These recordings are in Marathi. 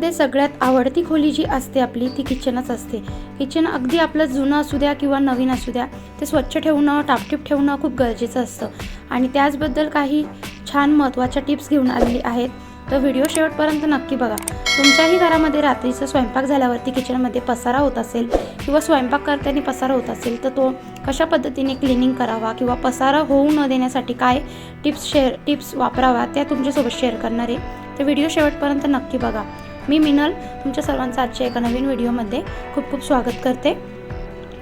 किचनमध्ये सगळ्यात आवडती खोली जी असते आपली ती किचनच असते. किचन अगदी आपलं जुनं असू द्या किंवा नवीन असू द्या ते स्वच्छ ठेवणं टापटीप ठेवणं खूप गरजेचं असतं. आणि त्याचबद्दल काही छान महत्त्वाच्या टिप्स घेऊन आलेली आहेत. तर व्हिडिओ शेवटपर्यंत नक्की बघा. तुमच्याही घरामध्ये रात्रीचा स्वयंपाक झाल्यावरती किचनमध्ये पसारा होत असेल किंवा स्वयंपाक करताना पसारा होत असेल तर तो कशा पद्धतीने क्लिनिंग करावा किंवा पसारा होऊ न देण्यासाठी काय टिप्स शेअर टिप्स वापरावा त्या तुमच्यासोबत शेअर करणार आहे. तर व्हिडिओ शेवटपर्यंत नक्की बघा. मी मिनल तुमच्या सर्वांचं आजच्या एका नवीन व्हिडिओमध्ये खूप खूप स्वागत करते.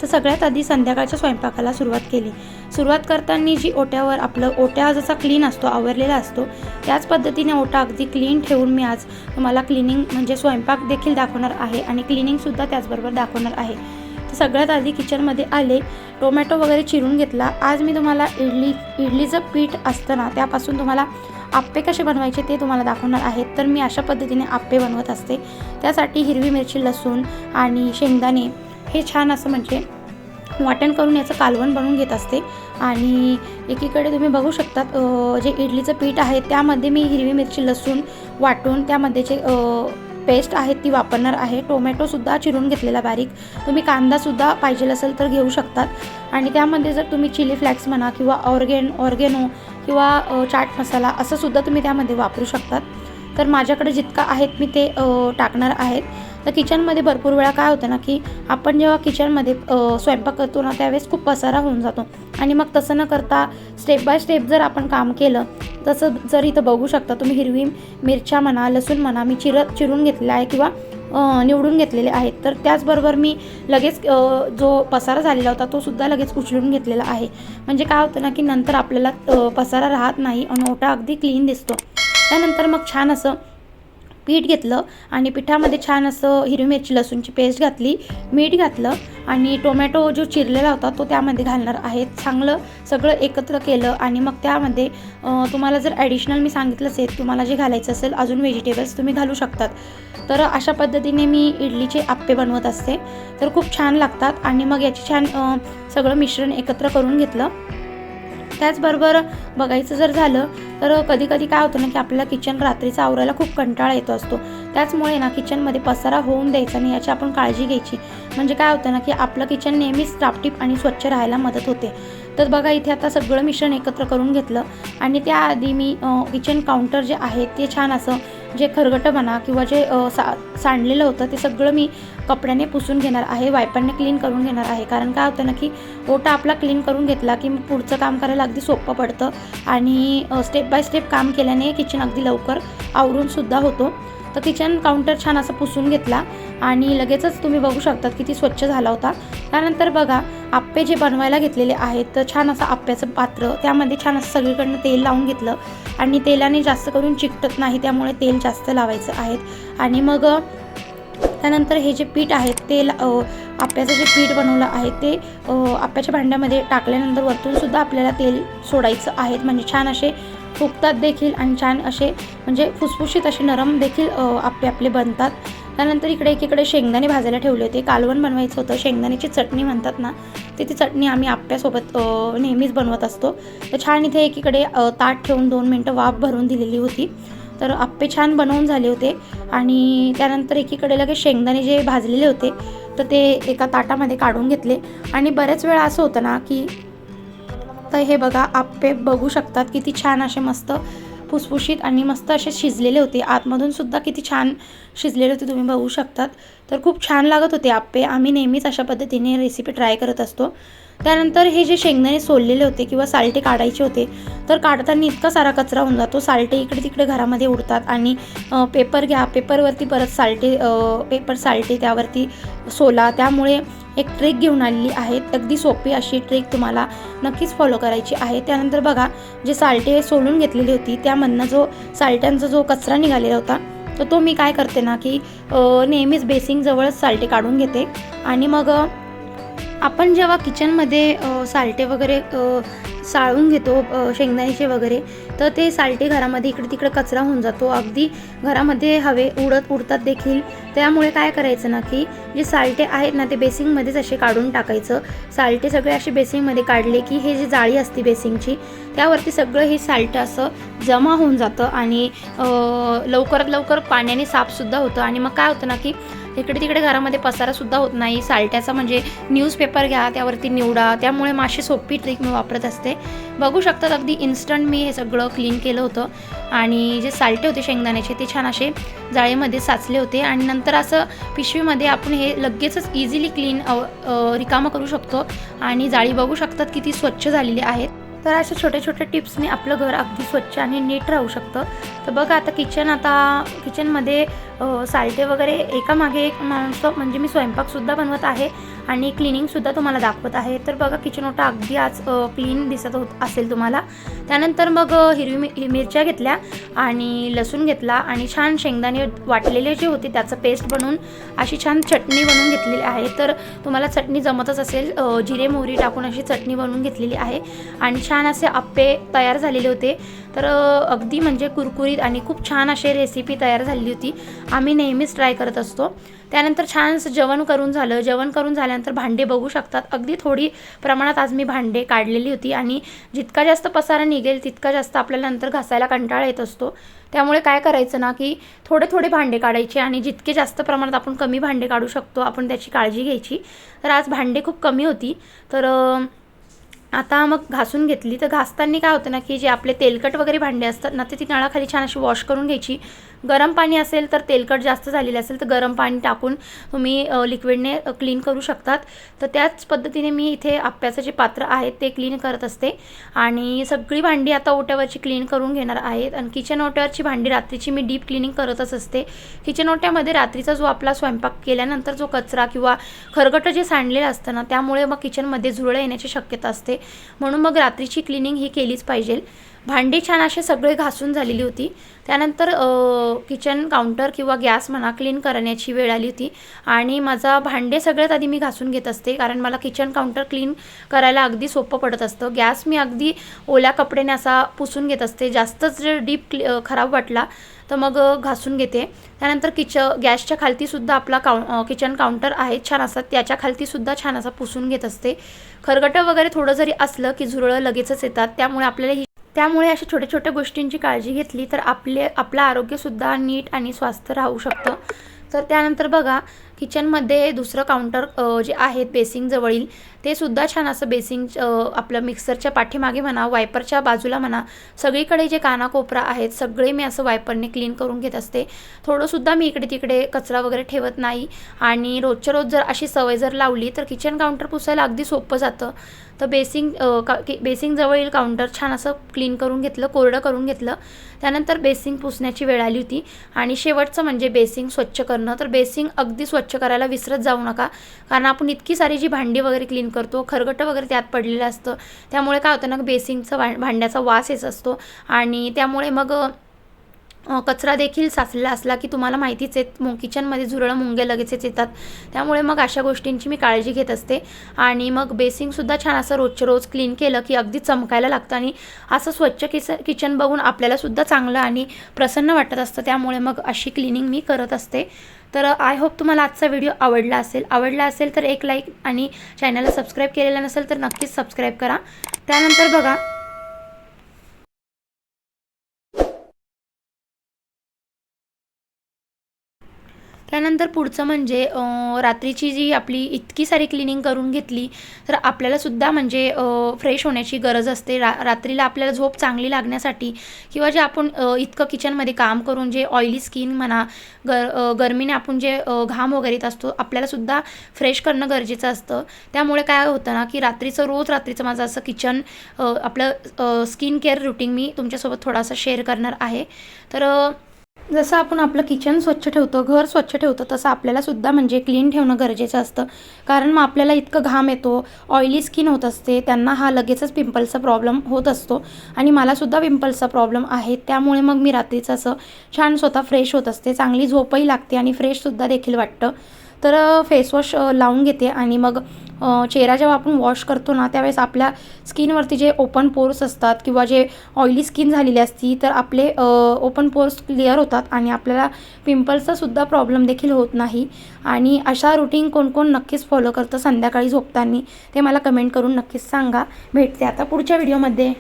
तर सगळ्यात आधी संध्याकाळच्या स्वयंपाकाला सुरुवात केली. सुरुवात करताना जी ओट्यावर आपलं ओट्या जसा क्लीन असतो आवरलेला असतो त्याच पद्धतीने ओटा अगदी क्लीन ठेवून मी आज तुम्हाला क्लिनिंग म्हणजे स्वयंपाक देखील दाखवणार आहे आणि क्लिनिंगसुद्धा त्याचबरोबर दाखवणार आहे. तर सगळ्यात आधी किचनमध्ये आले टोमॅटो वगैरे चिरून घेतला. आज मी तुम्हाला इडली इडलीचं पीठ असतं ना त्यापासून तुम्हाला आप्पे कसे बनवायचे ते तुम्हाला दाखवणार आहेत. तर मी अशा पद्धतीने आप्पे बनवत असते. त्यासाठी हिरवी मिरची लसूण आणि शेंगदाणे हे छान असं म्हणजे वाटण करून याचं कालवण बनवून घेत असते. आणि एकीकडे तुम्ही बघू शकतात जे इडलीचं पीठ आहे त्यामध्ये मी हिरवी मिरची लसूण वाटून त्यामध्ये जे पेस्ट आहे ती वापरणार आहे. टोमॅटोसुद्धा चिरून घेतलेला बारीक. तुम्ही कांदासुद्धा पाहिजे असेल तर घेऊ शकतात. आणि त्यामध्ये जर तुम्ही चिली फ्लॅक्स म्हणा किंवा ऑर्गेन ऑर्गेनो किंवा चाट मसाला असंसुद्धा तुम्ही त्यामध्ये वापरू शकतात. तर माझ्याकडे जितका आहेत मी ते टाकणार आहेत. तर किचनमध्ये भरपूर वेळा काय होतं ना की आपण जेव्हा किचनमध्ये स्वयंपाक करतो ना त्यावेळेस खूप पसारा होऊन जातो. आणि मग तसं न करता स्टेप बाय स्टेप जर आपण काम केलं तसं जर इथं बघू शकता तुम्ही हिरवी मिरच्या म्हणा लसूण म्हणा मी चिरत चिरून घेतलेला आहे किंवा निवडून घेतलेले आहेत तर त्याचबरोबर मी लगेच जो पसारा झालेला होता तो सुद्धा लगेच उचलून घेतलेला आहे. म्हणजे काय होतं ना की नंतर आपल्याला पसारा राहत नाही आणि ओटा अगदी क्लीन दिसतो. त्यानंतर मग छान असं पीठ घेतलं आणि पिठामध्ये छान असं हिरवी मिरची लसूणची पेस्ट घातली मीठ घातलं आणि टोमॅटो जो चिरलेला होता तो त्यामध्ये घालणार आहे. चांगलं सगळं एकत्र केलं आणि मग त्यामध्ये तुम्हाला जर ॲडिशनल मी सांगितलं असेल तुम्हाला जे घालायचं असेल अजून व्हेजिटेबल्स तुम्ही घालू शकतात. तर अशा पद्धतीने मी इडलीचे आप्पे बनवत असते. तर खूप छान लागतात आणि मग याची छान सगळं मिश्रण एकत्र करून घेतलं. त्याचबरोबर बघायचं जर झालं तर कधी कधी काय होतं ना की आपल्याला किचन रात्रीचा आवरायला खूप कंटाळा येतो असतो. त्याचमुळे ना किचनमध्ये पसारा होऊन द्यायचा नाही याची आपण काळजी घ्यायची. म्हणजे काय होतं ना की आपलं किचन नेहमीच टापटीप आणि स्वच्छ राहायला मदत होते. तर बघा इथे आता सगळं मिश्रण एकत्र करून घेतलं. आणि त्याआधी मी किचन काउंटर जे आहे ते छान असं जे खरगटं म्हणा किंवा जे सा सांडलेलं होतं ते सगळं मी कपड्याने पुसून घेणार आहे वायपाने क्लीन करून घेणार आहे. कारण काय होतं ना की ओटा आपला क्लीन करून घेतला की मग पुढचं काम करायला अगदी सोपं पडतं. आणि स्टेप बाय स्टेप काम केल्याने किचन अगदी लवकर आवरूनसुद्धा होतो. तर किचन काउंटर छान असं पुसून घेतला आणि लगेचच तुम्ही बघू शकतात किती स्वच्छ झाला होता. त्यानंतर बघा आप्पे जे बनवायला घेतलेले आहेत तर छान असं आप्प्याचं पात्र त्यामध्ये छान असं सगळीकडनं तेल लावून घेतलं. आणि तेलाने जास्त करून चिकटत नाही त्यामुळे तेल जास्त लावायचं आहे आणि मग त्यानंतर हे जे पीठ आहे ते आप्याचं जे पीठ बनवलं आहे ते आप्याच्या भांड्यामध्ये टाकल्यानंतर वरतूनसुद्धा आपल्याला तेल सोडायचं आहे म्हणजे छान असे फुगतात देखील आणि छान असे म्हणजे फुसफुशीत असे नरम देखील आपले बनतात. त्यानंतर इकडे एकीकडे शेंगदाणे भाजायला ठेवले होते. कालवण बनवायचं होतं. शेंगदाण्याची चटणी म्हणतात ना ते ती चटणी आम्ही आप्यासोबत नेहमीच बनवत असतो. तर छान इथे एकीकडे ताट ठेवून दोन मिनटं वाफ भरून दिलेली होती. तर आप्पे छान बनवून झाले होते. आणि त्यानंतर एकीकडे लगेच शेंगदाणे जे भाजलेले होते तर ते एका ताटामध्ये काढून घेतले. आणि बऱ्याच वेळा असं होतं ना की तर हे बघा आप्पे बघू शकतात किती छान असे मस्त फुसफुशीत आणि मस्त असे शिजलेले होते. आतमधून सुद्धा किती छान शिजलेले होते तुम्ही बघू शकतात. तर खूप छान लागत होते आप्पे आम्ही नेहमीच अशा पद्धतीने रेसिपी ट्राय करत असतो. त्यानंतर हे जे शेंगदाणे सोललेले होते किंवा साल्टे काढायचे होते तर काढताना इतका सारा कचरा होऊन जातो. साल्टे इकडे तिकडे घरामध्ये उडतात आणि पेपर घ्या पेपरवरती परत साल्टे पेपर साल्टे त्यावरती सोला. त्यामुळे एक ट्रेक घेऊन आलेली आहे. अगदी सोपी अशी ट्रेक तुम्हाला नक्कीच फॉलो करायची आहे. त्यानंतर बघा जे साल्टे सोलून घेतलेली होती त्यामधनं जो साल्ट्यांचा जो कचरा निघालेला होता तर तो मी काय करते ना की नेहमीच बेसिंगजवळच साल्टे काढून घेते. आणि मग आपण जेव्हा किचनमध्ये सालटे साल्टे वगैरे साळून घेतो शेंगदाण्याचे वगैरे तर ते साल्टे घरामध्ये इकडे तिकडे कचरा होऊन जातो. अगदी घरामध्ये हवे उडत उडतात देखील. त्यामुळे काय करायचं ना की जे साल्टे आहेत ना ते बेसिंगमध्येच असे काढून टाकायचं. साल्टे सगळे असे बेसिंगमध्ये काढले की हे जी जाळी असते बेसिंगची त्यावरती सगळं हे सालटं असं जमा होऊन जातं आणि लवकरात लवकर पाण्याने साफसुद्धा होतं. आणि मग काय होतं ना की इकडे तिकडे घरामध्ये पसारासुद्धा होत नाही. साल्ट्याचा म्हणजे न्यूजपेपर घ्या त्यावरती निवडा. त्यामुळे माशी सोपी ट्रिक मी वापरत असते. बघू शकतात अगदी इन्स्टंट मी हे सगळं क्लीन केलं होतं. आणि जे साल्टे होते शेंगदाण्याचे ते छान असे जाळीमध्ये साचले होते. आणि नंतर असं पिशवीमध्ये आपण हे लगेचच इझिली क्लीन रिकामं करू शकतो. आणि जाळी बघू शकतात किती स्वच्छ झालेली आहेत. तर अशा छोट्या छोट्या टिप्सने आपलं घर अगदी स्वच्छ आणि नीट राहू शकतं. तर बघा आता किचन आता किचनमध्ये साल्टे वगैरे एकामागे एक माणसं म्हणजे मी स्वयंपाकसुद्धा बनवत आहे आणि क्लिनिंगसुद्धा तुम्हाला दाखवत आहे. तर बघा किचन ओटा अगदी आज क्लीन दिसत होत असेल तुम्हाला. त्यानंतर मग हिरवी मि मिरच्या घेतल्या आणि लसूण घेतला आणि छान शेंगदाणे वाटलेले जे होते त्याचं पेस्ट बनवून अशी छान चटणी बनवून घेतलेली आहे. तर तुम्हाला चटणी जमतच असेल जिरे मोहरी टाकून अशी चटणी बनवून घेतलेली आहे आणि छान असे आप्पे तयार झालेले होते. तर अगदी म्हणजे कुरकुरीत आणि खूप छान अशी रेसिपी तयार झालेली होती. आम्ही नेहमीच ट्राय करत असतो. त्यानंतर छानसं जेवण करून झालं. जेवण करून झाल्यानंतर भांडे बघू शकतात. अगदी थोडी प्रमाणात आज मी भांडे काढलेली होती आणि जितका जास्त पसारा निघेल तितका जास्त आपल्याला नंतर घासायला कंटाळा येत असतो. त्यामुळे काय करायचं ना की थोडे थोडे भांडे काढायचे आणि जितके जास्त प्रमाणात आपण कमी भांडे काढू शकतो आपण त्याची काळजी घ्यायची. तर आज भांडे खूप कमी होती. तर आता मग घासून घेतली. तर घासताना काय होतं ना की जे आपले तेलकट वगैरे भांडे असतात ना ते ती नळाखाली छान अशी वॉश करून घ्यायची. गरम पाणी असेल तर तेलकट जास्त झालेलं असेल तर गरम पाणी टाकून तुम्ही लिक्विडने क्लीन करू शकतात. तर त्याच पद्धतीने मी इथे आप्याचं जे पात्र आहे ते क्लीन करत असते. आणि सगळी भांडी आता ओट्यावरची क्लीन करून घेणार आहेत. आणि किचन ओट्यावरची भांडी रात्रीची मी डीप क्लिनिंग करतच असते. किचन ओट्यामध्ये रात्रीचा जो आपला स्वयंपाक केल्यानंतर जो कचरा किंवा खरगटं जे सांडलेलं असतं ना त्यामुळे मग किचनमध्ये झुरळं येण्याची शक्यता असते. म्हणून मग रात्रीची क्लिनिंग ही केलीच पाहिजे. भांडी छान असे सगळे घासून झालेली होती. त्यानंतर किचन काउंटर किंवा गॅस म्हणा क्लीन करण्याची वेळ आली होती. आणि माझा भांडे सगळ्यात आधी मी घासून घेत असते. कारण मला किचन काउंटर क्लीन करायला अगदी सोपं पडत असतं. गॅस मी अगदी ओल्या कपड्याने असा पुसून घेत असते. जास्तच जर डीप क्लि खराब वाटला तर मग घासून घेते. त्यानंतर किच गॅसच्या खालतीसुद्धा आपला काउ किचन काउंटर आहे छान असा. त्याच्या खालतीसुद्धा छान असा पुसून घेत असते. खरगटं वगैरे थोडं जरी असलं की झुरळं लगेचच येतात. त्यामुळे आपल्याला ही त्यामुळे अशा छोट्या छोट्या गोष्टींची काळजी घेतली तर आपले आपलं आरोग्यसुद्धा नीट आणि स्वास्थ्य राहू शकतं. तर त्यानंतर बघा किचनमध्ये दुसरं काउंटर जे आहेत बेसिंगजवळील ते सुद्धा छान असं बेसिंग आपलं मिक्सरच्या पाठीमागे म्हणा वायपरच्या बाजूला म्हणा सगळीकडे जे कानाकोपरा आहेत सगळे मी असं वायपरने क्लीन करून घेत असते. थोडंसुद्धा मी इकडे तिकडे कचरा वगैरे ठेवत नाही. आणि रोजच्या रोज जर अशी सवय जर लावली तर किचन काउंटर पुसायला अगदी सोपं जातं. तर बेसिंग का की काउंटर छान असं क्लीन करून घेतलं कोरडं करून घेतलं. त्यानंतर बेसिंग पुसण्याची वेळ आली होती. आणि शेवटचं म्हणजे बेसिंग स्वच्छ करणं. तर बेसिंग अगदी स्वच्छ करायला विसरत जाऊ नका. कारण आपण इतकी सारी जी भांडी वगैरे क्लीन करतो खरगटं वगैरे त्यात पडलेलं असतं. त्यामुळे काय होतं ना बेसिंगचं भांड्याचा वास येत असतो. आणि त्यामुळे मग कचरा देखील साचलेला असला की तुम्हाला माहितीच आहे किचनमध्ये झुरळं मुंगे लगेचच येतात. त्यामुळे मग अशा गोष्टींची मी काळजी घेत असते. आणि मग बेसिंगसुद्धा छान असं रोजच्या रोज क्लीन केलं की अगदी चमकायला लागतं आणि असं स्वच्छ किच किचन बघून आपल्यालासुद्धा चांगलं आणि प्रसन्न वाटत असतं. त्यामुळे मग अशी क्लिनिंग मी करत असते. तर आय होप तुम्हाला आजचा व्हिडिओ आवडला असेल. आवडला असेल तर एक लाईक आणि चॅनलला सबस्क्राईब केलेला नसेल तर नक्कीच सबस्क्राईब करा. त्यानंतर बघा त्यानंतर पुढचं म्हणजे रात्रीची जी आपली इतकी सारी क्लिनिंग करून घेतली तर आपल्यालासुद्धा म्हणजे फ्रेश होण्याची गरज असते. रा रात्रीला आपल्याला झोप चांगली लागण्यासाठी किंवा जे आपण इतकं किचनमध्ये काम करून जे ऑइली स्किन म्हणा गर गरमीने आपण जे घाम वगैरे येत असतो आपल्यालासुद्धा फ्रेश करणं गरजेचं असतं. त्यामुळे काय होतं ना की रात्रीचं रोज रात्रीचं माझं असं किचन आपलं स्किन केअर रुटीन मी तुमच्यासोबत थोडासा शेअर करणार आहे. तर जसं आपण आपलं किचन स्वच्छ ठेवतो घर स्वच्छ ठेवतो तसं आपल्याला सुद्धा म्हणजे क्लीन ठेवणं गरजेचं असतं. कारण मग आपल्याला इतकं घाम येतो ऑइली स्किन होत असते त्यांना हा लगेचच पिंपल्सचा प्रॉब्लेम होत असतो. आणि मलासुद्धा पिंपल्सचा प्रॉब्लेम आहे त्यामुळे मग मी रात्रीचं असं छान स्वतः फ्रेश होत असते चांगली झोपही लागते आणि फ्रेशसुद्धा देखील वाटतं. तर फेसवॉश लावून घेते आणि मग चेहरा जेव्हा आपण वॉश करतो ना त्यावेळेस आपल्या स्किनवरती जे ओपन पोर्स असतात किंवा जे ऑइली स्किन झालेली असती तर आपले ओपन पोर्स क्लिअर होतात आणि आपल्याला पिंपल्सचासुद्धा प्रॉब्लेम देखील होत नाही. आणि अशा रुटीन कोण कोण नक्कीच फॉलो करतं. संध्याकाळी झोपताना ते मला कमेंट करून नक्कीच सांगा. भेटते आता पुढच्या व्हिडिओमध्ये